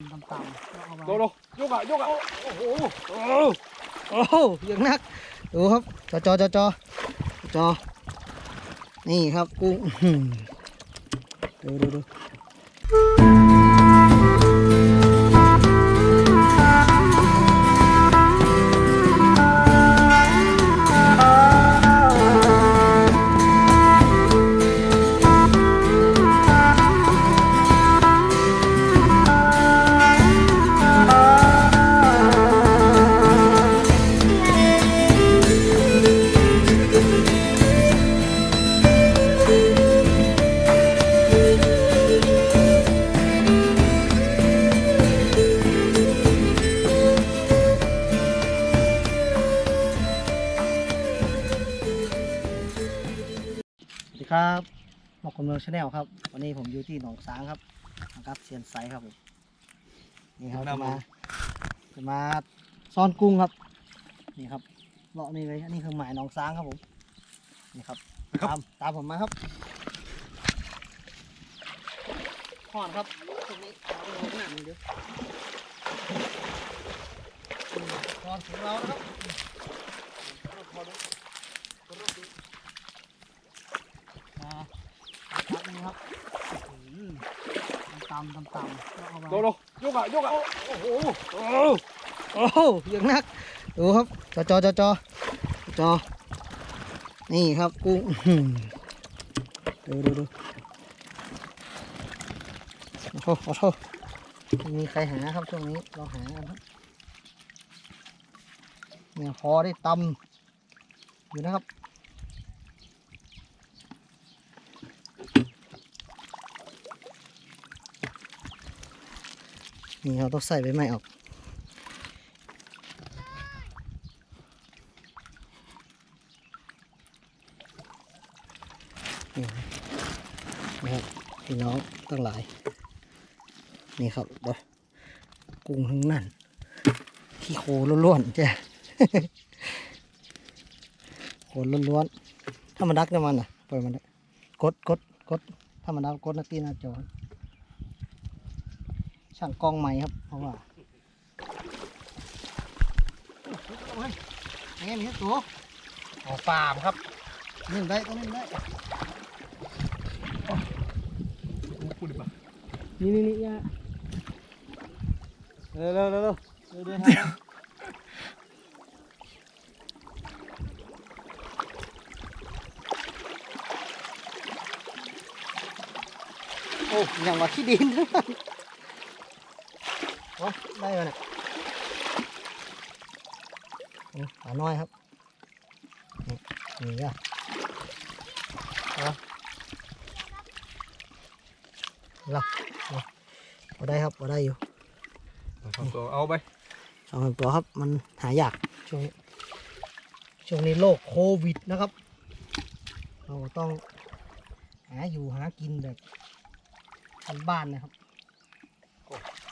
ต่ำๆแล้วเอาไว้โดโดยกอะยกอะโอ้โหโอ้โหอย่างนัก ดูครับ จอจอจอจอจอ นี่ครับกุ้งอื้อหือดูดูดู ครับหมอกคนเมืองชาแนลครับ วันนี้ผมอยู่ที่หนองสางครับนะครับเซียนไซครับผมนี่ครับจะมาจะมาซ่อนกุ้งครับ นี่ครับเลาะนี่เลยอันนี้คือหมายหนองสางครับผมนี่ครับตามตามผมมาครับห่อนครับตรงนี้เอาลงหน้ามันเดี๋ยวห่อนของเรานะครับมา ครับนี่ครับอืมตำตำตำแล้วเอาไว้โดโดยกอะยกอะโอ้โหโอ้โอ้โหอย่างนักดูครับจอจอจอจอจอนี่ครับกุ้งอื้อหือดูดูดูโอ้โหโอ้โหไม่มีใครหาครับช่วงนี้เราหากันครับเนี่ยพอได้ตำอยู่นะครับ นี่เราต้องใส่ใบไม้ออก นี่ครับนี่ครับพี่น้องตั้งหลาย นี่ครับเด้อกุ้งทั้งนั้น ขี้โคล้วนๆจ้ะโคล้วนๆถ้ามันดักจะมันอะปล่อยมันกดกดกดถ้ามันดักกดนาตีหน้าจอ ช่างกล้องใหม่ครับ เพราะว่าโอ้ยไงมีตัวอ๋อฟาร์มครับนึ่งได้ต้องนึ่งได้พูดดิป่ะนี่นี่นี่ยาเร็วเร็วเร็วเร็วเร็วเดินทางโอ้ยังว่าที่ดินทั้งนั้น โอ้ได้มาเนี่ยหาน้อยครับนี่นี่อะเอาละพอได้ครับพอได้อยู่ตัวเอาไปสองพันตัวครับมันหายากช่วงนี้ช่วงนี้โรคโควิดนะครับ เราต้องหาอยู่หากินแบบบ้านๆนะครับ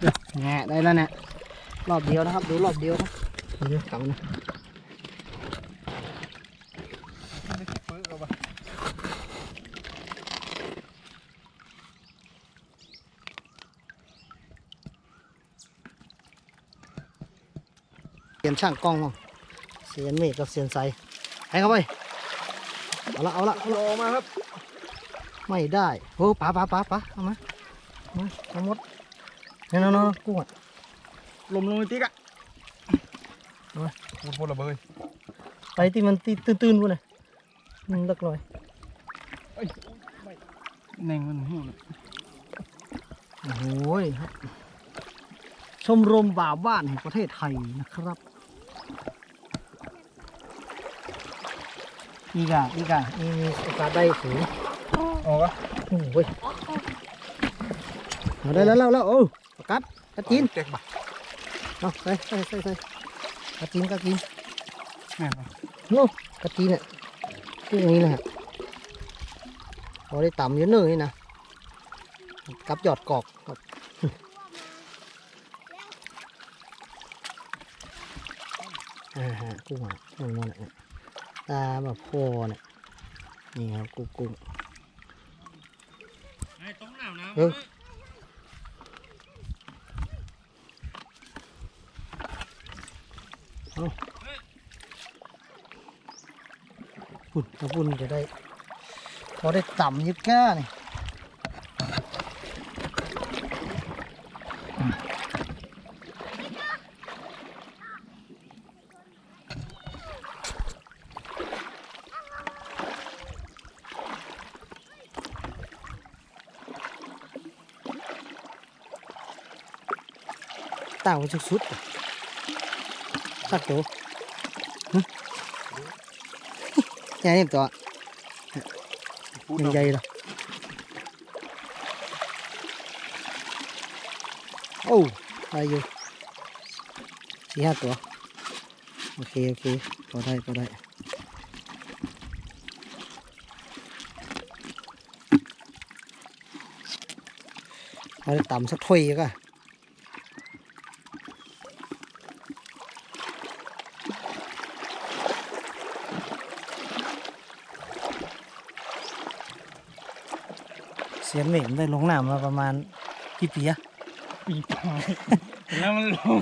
แดงลายแดงอะไรยืนต้นในน้ำเดี๋ยวไปอาบน้ำเลยกันแง่ได้แล้วเนี่ยรอบเดียวนะครับ ดูรอบเดียวนะเดี๋ยวกลับมานะไม่คิดฟื้นเอาไปเสียนช่างกล้องเนาะเสียนเมฆกับเสียนใสให้เข้าไปเอาละเอาละรอมาครับ ไม่ได้โอ้ป๋าป๋าป๋าป๋าเอามาเอามาเอาหมด นี่น้องๆกุ้งอะลมลงไปติ๊กอะพูดพูดระเบิดไปที่มันตีตื้นๆพวกน่ะมันเลิกลอยเน่งมันหูโอ้โหยครับชมรมบ่าวบ้านแห่งประเทศไทยนะครับ อีกอะอีกอะนี่มีโอกาสได้สูงออกอะโอ้ยเอาได้แล้วแล้วแล้วโอ้ ประกัดกระจินเจ็กบ่ะเอาใส่ใส่ใส่ใส่กระจินกระจินแม่นบ่โน่กระจินเนี่ยที่อย่างนี้นะฮะพอได้ต่ำเยอะเนยนี่นะกับหยอดกอกครับอ่าฮะกุ้งอะมันมันอะตาแบบโพเนี่ยนี่ครับกุ้งกุ้งไอ้ต้มน้ำนะ เออปุ่นกระปุ่นจะได้ พอได้ต่ำยิบก้านี่ต่าสุดๆ สักตัวหึใหญ่นี่ตัวพูดยังใหญ่เลยโอ้ได้อยู่สี่ห้าตัว โอเค โอเคพอได้พอได้เอาไปต่ำสักถ้วยก็ ยนเหม็นได้ลงน้ำมาประมาณกี่ปีอะปีตายแล้วมันลง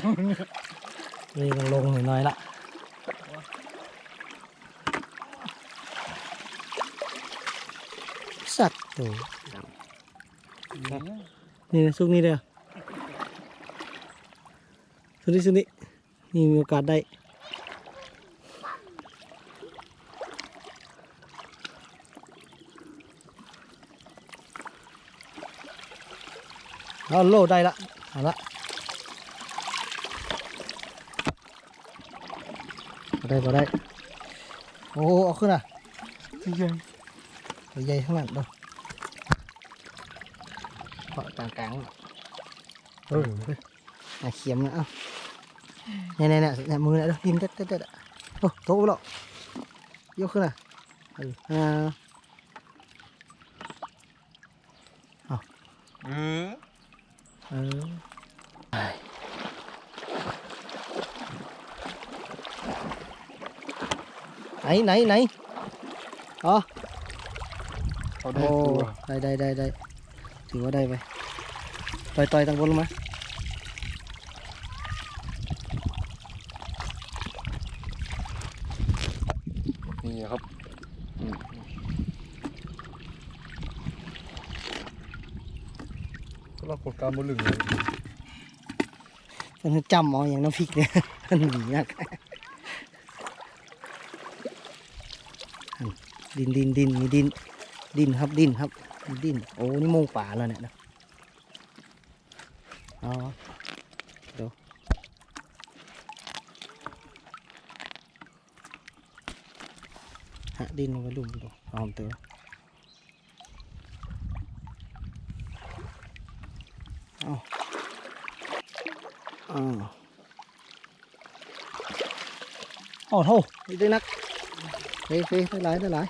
นี่ลงลงหน่อยๆละสักตัวนี่นะซุกนี้เด้อซุกนี้ซุกนี้นี่มีโอกาสได้ เอาโลได้ละเอาละพอได้พอได้โอ้โหเอาขึ้นอะที่ยังตัวใหญ่ข้างหลังเด้อ เพาะกลางกลางๆเออเฮ้ยอะเขียมนะเอ้าเนี่ยเนี่ยเนี่ยเนี่ยมือเนี่ยเด้อดินเด็ดเด็ดเด็ดอะโอ้โตไปแล้วยกขึ้นอะเอออ่าเออเออไปไหนไหนไหนอ๋อเขาได้โอ้ตัวได้ได้ได้ได้ถือว่าได้ไปต่อยต่อยตังบนลงมา นี่ครับอืม ก็เรากดการบนลึงเลยมันจำเอาอย่างน้ำพริกเนี่ยมันหนีมากดินดินดินมีดินดินครับดินครับมีดินโอ้นี่โมงป่าแล้วเนี่ยนะอ๋อเดี๋ยวฮะดินลงไปลุ่มดูหอมเตอเอา อ้าวโอ้โหนี่ได้นักเฟ้เฟ้ได้หลายได้หลาย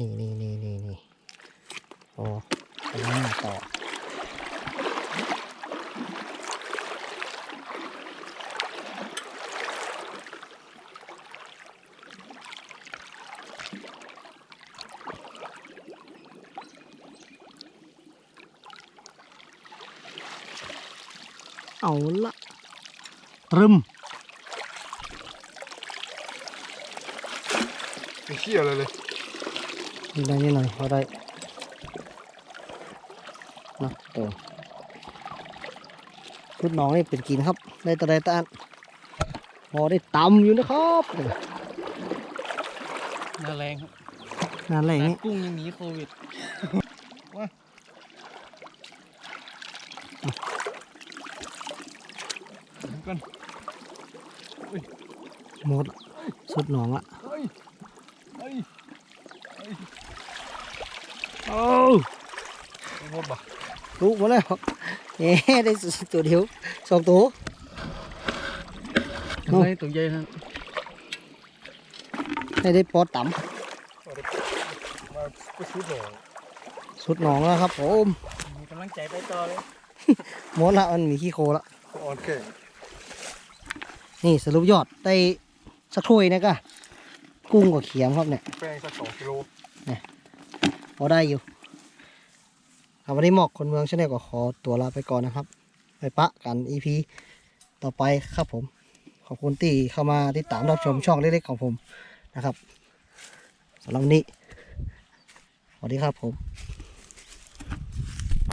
นี่นี่นี่นี่นี่โอ้แล้วมาต่อเอาละรึมเชี่ยเลยเลย ได้นิดหน่อยพอได้นะเออชุดน้องนี่เป็นกินครับ ได้ตะไดตะอันพอได้ตำอยู่นะครับหน้าแรงครับงานอะไรอย่างนี้กุ้งยังหนีโควิดว้ากันหมดสุดหนองละ เฮ้ยเฮ้ย โอ้ไม่หมดบ่ลูกมาแล้วเอ๊ะได้สุดตัวเดียวสองตัวทำไมตัวใหญ่ฮะให้ได้ปอดต่มาก็ชุดหรอำสุดหนองแล้วครับผมมีกำลังใจไปต่อเลยหมดละมันมีขี้โคละอ่อนแข็งนี่สรุปยอดได้สักถ้วยนะกะกุ้งกับเขียมครับเนี่ยแป้งสักสองกิโล พอได้อยู่ครับวันนี้หมอกคนเมืองชาแนลก็ขอตัวลาไปก่อนนะครับ ไปปะกัน EP ต่อไปครับผม ขอบคุณที่เข้ามาติดตามรับชมช่องเล็กๆของผมนะครับสำหรับวันนี้สวัสดีครับผม